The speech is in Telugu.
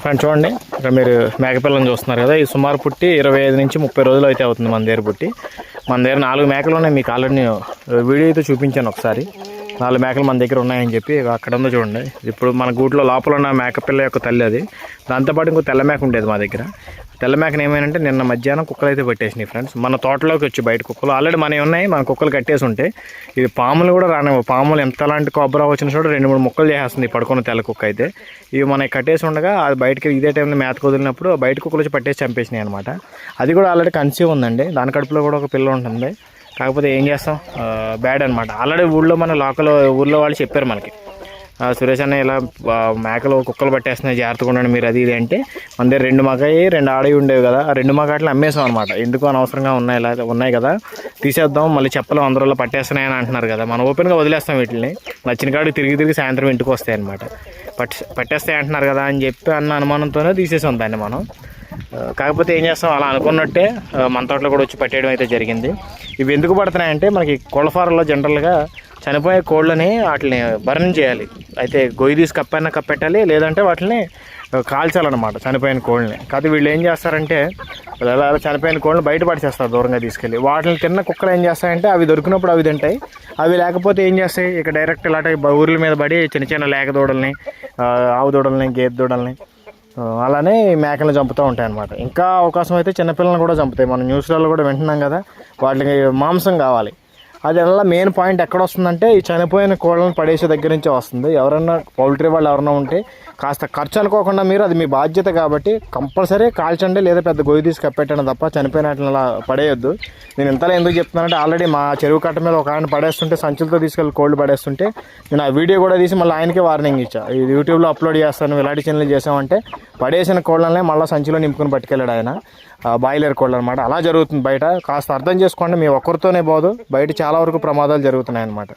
ఫ్రెండ్ చూడండి. ఇక్కడ మీరు మేకపిల్లని చూస్తున్నారు కదా. ఈ సుమారు పుట్టి ఇరవై ఐదు నుంచి ముప్పై రోజులు అయితే అవుతుంది మన దగ్గర పుట్టి. మన దగ్గర నాలుగు మేకలు ఉన్నాయి. మీకు ఆల్రెడీ నేను వీడియో అయితే చూపించాను ఒకసారి. నాలుగు మేకలు మన దగ్గర ఉన్నాయని చెప్పి అక్కడ ఉందో చూడండి. ఇప్పుడు మన గూట్లో లోపల ఉన్న మేకపిల్ల యొక్క తల్లి అది. దాంతోపాటు ఇంకో తెల్ల మేక ఉండేది మా దగ్గర. తెల్ల మేకను ఏమైందంటే నిన్న మధ్యాహ్నం కుక్కలు అయితే పెట్టేసినాయి ఫ్రెండ్స్ మన తోటలోకి వచ్చి బయట కుక్కలు. ఆల్రెడీ మనవి ఉన్నాయి మన కుక్కలు కట్టేసి ఉంటాయి ఇది పాములు కూడా రానివ్వు పాములు ఎంత లాంటి కొబ్బరి వచ్చిన చోట రెండు మూడు ముక్కలు చేసేస్తుంది పడుకున్న తెల్ల కుక్క అయితే. ఇవి మనకి కట్టేసి ఉండగా అది బయటకి ఇదే టైంలో మేత కుదిరినప్పుడు బయట కుక్కలు వచ్చి పట్టేసి చంపేసినాయి అనమాట అది కూడా ఆల్రెడీ కన్సీవ్ ఉందండి. దాని కడుపులో కూడా ఒక పిల్ల ఉంటుంది. కాకపోతే ఏం చేస్తాం? బ్యాడ్ అనమాట ఆల్రెడీ ఊళ్ళో మన లోకల్ ఊళ్ళో వాళ్ళు చెప్పారు మనకి. సురేష్ అన్న ఇలా మేకలు కుక్కలు పట్టేస్తున్నాయి జాగ్రత్తగా ఉండండి మీరు అది ఇది అంటే మన దగ్గర రెండు మగాయి రెండు ఆడవి ఉండేవి కదా ఆ రెండు మగాట్లు అమ్మేసాం అనమాట ఎందుకు అనవసరంగా ఉన్నాయి ఇలా ఉన్నాయి కదా తీసేద్దాం మళ్ళీ చెప్పలు అందరూ పట్టేస్తున్నాయని అంటున్నారు కదా. మనం ఓపెన్గా వదిలేస్తాం వీటిని నచ్చిన కాడికి తిరిగి తిరిగి సాయంత్రం ఇంటికి వస్తాయి అనమాట పట్ పట్టేస్తాయి అంటున్నారు కదా అని చెప్పి అన్న అనుమానంతోనే తీసేసాం దాన్ని మనం. కాకపోతే ఏం చేస్తాం అలా అనుకున్నట్టే మన తోటలో కూడా వచ్చి పట్టేయడం అయితే జరిగింది. ఇవి ఎందుకు పడుతున్నాయంటే మనకి కోళ్ళ ఫారంలో జనరల్గా చనిపోయే కోళ్ళని వాటిని భరణం చేయాలి. అయితే గొయ్యి తీసి కప్పైనా కప్పెట్టాలి లేదంటే వాటిని కాల్చాలన్నమాట చనిపోయిన కోళ్ళని. కాదు వీళ్ళు ఏం చేస్తారంటే అలా చనిపోయిన కోళ్ళని బయట పడిచేస్తారు దూరంగా తీసుకెళ్ళి. వాటిని తిన్న కుక్కలు ఏం చేస్తాయంటే అవి దొరికినప్పుడు అవి తింటాయి. అవి లేకపోతే ఏం చేస్తాయి? ఇక డైరెక్ట్ ఇలాంటి ఊర్ల మీద పడి చిన్న చిన్న లేక దూడల్ని ఆవు దూడల్ని గేదె దూడల్ని అలానే మేకలను చంపుతూ ఉంటాయి అనమాట ఇంకా అవకాశం అయితే చిన్నపిల్లలను కూడా చంపుతాయి. మనం న్యూస్లలో కూడా వింటున్నాం కదా వాటికి మాంసం కావాలి. అది వల్ల మెయిన్ పాయింట్ ఎక్కడ వస్తుందంటే ఈ చనిపోయిన కోళ్ళను పడేసే దగ్గర నుంచే వస్తుంది. ఎవరన్నా పౌల్ట్రీ వాళ్ళు ఎవరన్నా ఉంటే కాస్త ఖర్చు అనుకోకుండా మీరు అది మీ బాధ్యత కాబట్టి కంపల్సరీ కాల్చండి లేదా పెద్ద గొయ్యి తీసి కప్పెట్టండి తప్ప చనిపోయిన వాటిని అలా పడేయొద్దు. నేను ఇంతలా ఎందుకు చెప్తున్నానంటే ఆల్రెడీ మా చెరువు కట్ట మీద ఒక ఆయన పడేస్తుంటే సంచులతో తీసుకెళ్ళి కోళ్ళు పడేస్తుంటే నేను ఆ వీడియో కూడా తీసి మళ్ళీ ఆయనకే వార్నింగ్ ఇచ్చా. ఇది యూట్యూబ్లో అప్లోడ్ చేస్తాను ఇలాంటి ఛానల్ చేసామంటే పడేసిన కోళ్ళనే మళ్ళీ సంచిలో నింపుకొని పట్టుకెళ్ళాడు ఆయన. బాయిలర్ కోళ్ళు అనమాట అలా జరుగుతుంది బయట. కాస్త అర్థం చేసుకోండి మీ ఒక్కరితోనే పోదు. బయట చాలా వరకు ప్రమాదాలు జరుగుతున్నాయి అనమాట